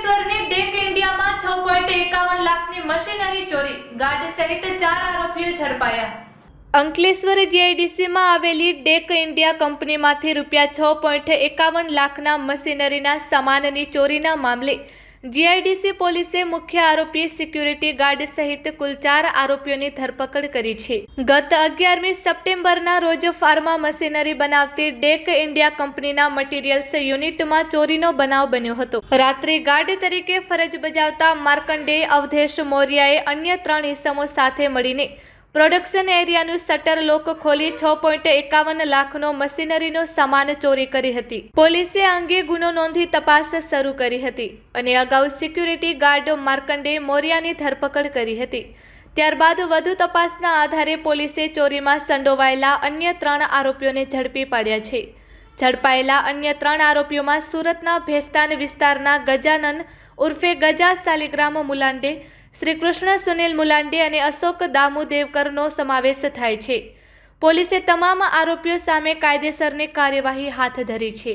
અંકલેશ્વરની tech ઇન્ડિયામાં છ point એકાવન લાખની મશીનરી ચોરી. ગાર્ડ સહિત ચાર આરોપીઓ ઝડપાયા. અંકલેશ્વર જીઆઈડીસીમાં આવેલી ડેક ઇન્ડિયા કંપનીમાંથી રૂપિયા છ પોઈન્ટ એકાવન લાખના મશીનરીના સામાનની ચોરીના મામલે જીઆઈડીસી પોલીસે મુખ્ય આરોપી સિક્યુરિટી ગાર્ડ સહિત કુલ ચાર આરોપીઓની ધરપકડ કરી છે. ગત અગિયારમી સપ્ટેમ્બરના રોજ ફાર્મા મશીનરી બનાવતી ડેક ઇન્ડિયા કંપનીના મટીરિયલ્સ યુનિટમાં ચોરીનો બનાવ બન્યો હતો. રાત્રે ગાર્ડ તરીકે ફરજ બજાવતા માર્કંડેય અવધેશ મૌર્યાએ અન્ય ત્રણ ઇસમો સાથે મળીને પ્રોડક્શન એરિયાનું શટર લોક ખોલી છ પોઈન્ટ એકાવન લાખનો મશીનરીનો સામાન ચોરી કરી હતી. પોલીસે અંગે ગુનો નોંધી તપાસ શરૂ કરી હતી અને અગાઉ સિક્યુરિટી ગાર્ડ માર્કંડે મોરિયાની ધરપકડ કરી હતી. ત્યારબાદ વધુ તપાસના આધારે પોલીસે ચોરીમાં સંડોવાયેલા અન્ય ત્રણ આરોપીઓને ઝડપી પાડ્યા છે. ઝડપાયેલા અન્ય ત્રણ આરોપીઓમાં સુરતના ભેસ્તાન વિસ્તારના ગજાનન ઉર્ફે ગજા સાલિગ્રામ મુલાંડે શ્રી કૃષ્ણ સુનિલ મુલાંડે અને અશોક દામુ દેવકરનો સમાવેશ થાય છે. પોલીસે તમામ આરોપીઓ સામે કાયદેસરની કાર્યવાહી હાથ ધરી છે.